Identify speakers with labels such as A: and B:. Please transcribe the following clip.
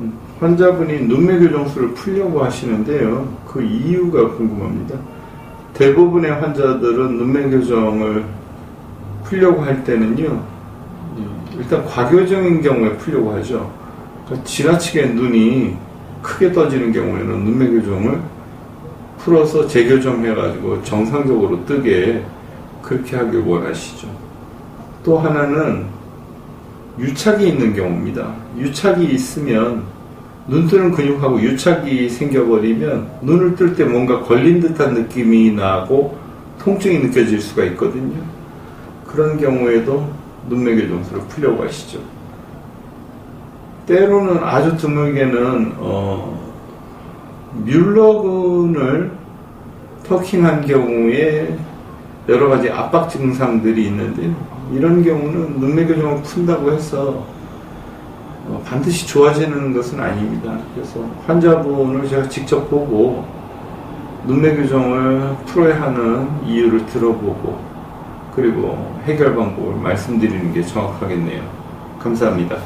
A: 음, 환자분이 눈매 교정술을 풀려고 하시는데요. 그 이유가 궁금합니다. 대부분의 환자들은 눈매 교정을 풀려고 할 때는요. 예, 일단 과교정인 경우에 풀려고 하죠. 그러니까 지나치게 눈이 크게 떠지는 경우에는 눈매 교정을 풀어서 재교정해가지고 정상적으로 뜨게 그렇게 하길 원하시죠. 또 하나는 유착이 있는 경우입니다. 유착이 있으면 눈 뜨는 근육하고 유착이 생겨버리면 눈을 뜰 때 뭔가 걸린 듯한 느낌이 나고 통증이 느껴질 수가 있거든요. 그런 경우에도 눈매교 정수를 풀려고 하시죠. 때로는 아주 드물게는 어, 뮬러근을 터킹한 경우에 여러 가지 압박 증상들이 있는데 이런 경우는 눈매 교정을 푼다고 해서 어, 반드시 좋아지는 것은 아닙니다. 그래서 환자분을 제가 직접 보고 눈매 교정을 풀어야 하는 이유를 들어보고 그리고 해결 방법을 말씀드리는 게 정확하겠네요. 감사합니다.